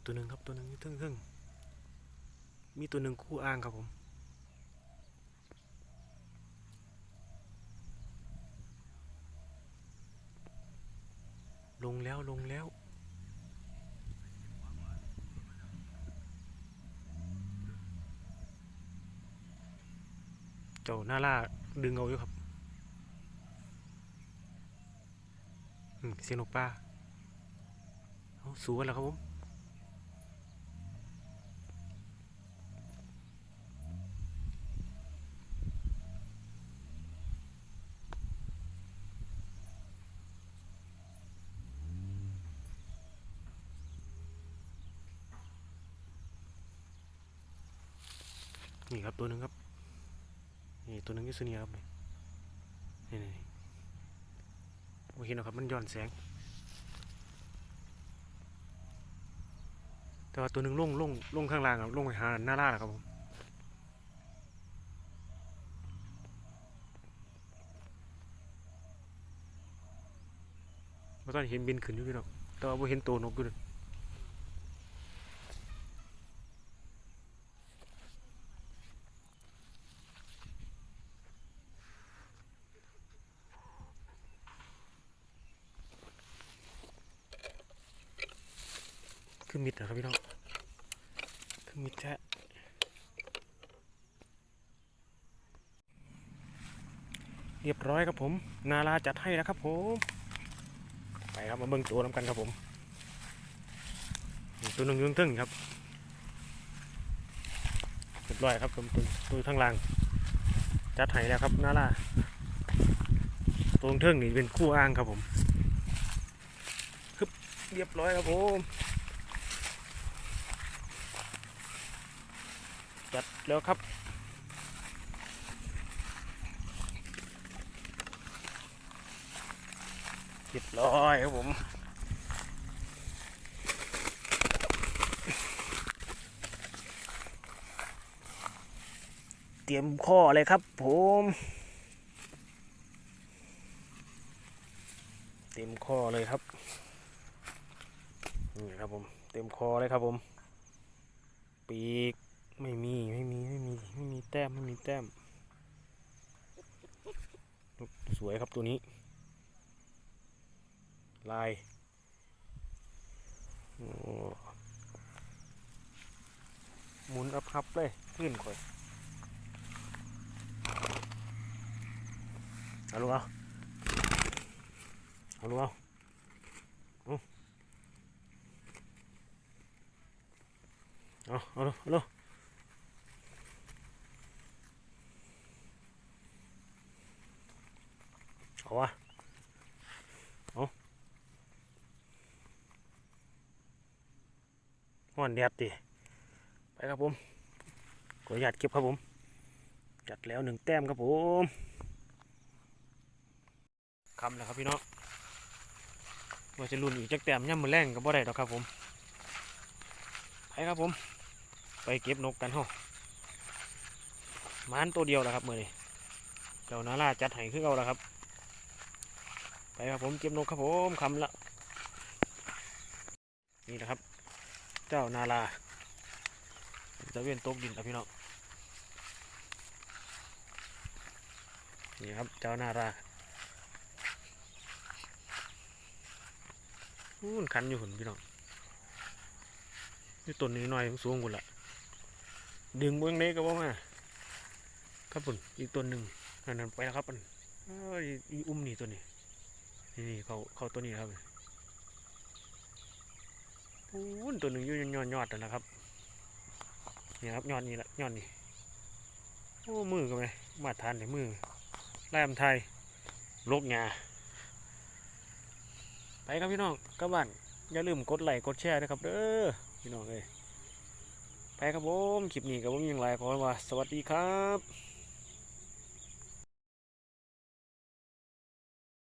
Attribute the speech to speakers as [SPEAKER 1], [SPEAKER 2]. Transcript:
[SPEAKER 1] อีกตัวหนึ่งครับตัวหนึ่งทึ่งทึ่งมีตัวหนึ่งคู่อ้างครับผมลงแล้วลงแล้ว เจ้าหน้าล่าดึงเอาอยู่ครับเสียงนกปลาเอาสูกันแล้วครับผม นี่ครับตัวหนึ่งครับนี่ตัวหนึ่งยูสเนียครับนี่นี่โอเคนะครับมันย้อนแสง แต่ว่าตัวหนึ่งลงลงลงข้างล่างครับลงไปหาหน้าล่าครับผมว่าตอนเห็นบินขึ้นอยู่พี่น้องแต่ว่าเห็นตัวนกอยู่เลย คือมิดนะครับพี่น้องคือมิดแท้เรียบร้อยครับผม นาลาจัดให้แล้วครับผม ไปครับมาเบิ่งตัวน้ำกันครับผม ตัวหนึ่งยุ่งทึ่งครับเรียบร้อยครับผมตัวตัวทั้างล่าง จัดให้แล้วครับนาลาตัวทึ่งนี่เป็นคู่อ้างครับผมเรียบร้อยครับผม จัดแล้วครับ เรียบร้อยครับผมเตรียมข้อเลยครับผม เต็มข้อเลยครับ นี่ครับผม เต็มคอเลยครับผม ปีก ไม่มีไม่มีไม่มีไม่มีแต้มไม่มีแต้ม สวยครับตัวนี้ ลายหมุนอับครับเลยขึ้นค่อยเอาลูกเอาเอาลูกเอาเอาเอาเอาลูกเอาลูก เอาวะเอาห่อนแดดดิไปครับผมขออนุญาตเก็บครับผม จัดแล้วหนึ่งแต้มครับผมคำแล้วครับพี่น้องว่าจะรุ่นอีกจักแต้มย่ำมือแรงก็บ่ได้ดอกครับผม ไปครับผม ไปเก็บนกกันห้องมันตัวเดียวแหละครับมือนี้เจ้านาลาจัดให้คือเอาแล้วครับ ไปครับผมเก็บนกครับผมคำละ นี่นะครับ เจ้านาลาจะเวียนตกดินครับพี่น้องนี่ครับเจ้านาลาอู้มันคันอยู่หุ่นพี่น้องนี่ต้นนี้หน่อยสูงกว่าละดึงเบื้องเล็กก็บ่มาครับผมอีกต้นหนึ่งนั่นนั่นไปแล้วครับมันเอ้ยอีอุ้มนี่ตัวนี้ นี่นี่เขาเขาตัวนี้ครับโอ้ยตัวหนึ่งยู่ยอดยอดนั่นะครับนี่ครับยอดนี่แหละยอดนี่โอ้มือก็ไหมมาทานในมือแรมไทยลกงาไปครับพี่น้องกลับบ้านอย่าลืมกดไลค์กดแชร์นะครับเด้อพี่น้องเอ้ยไปครับผมคลิปนี้กับผมยังไรขอว่าสวัสดีครับ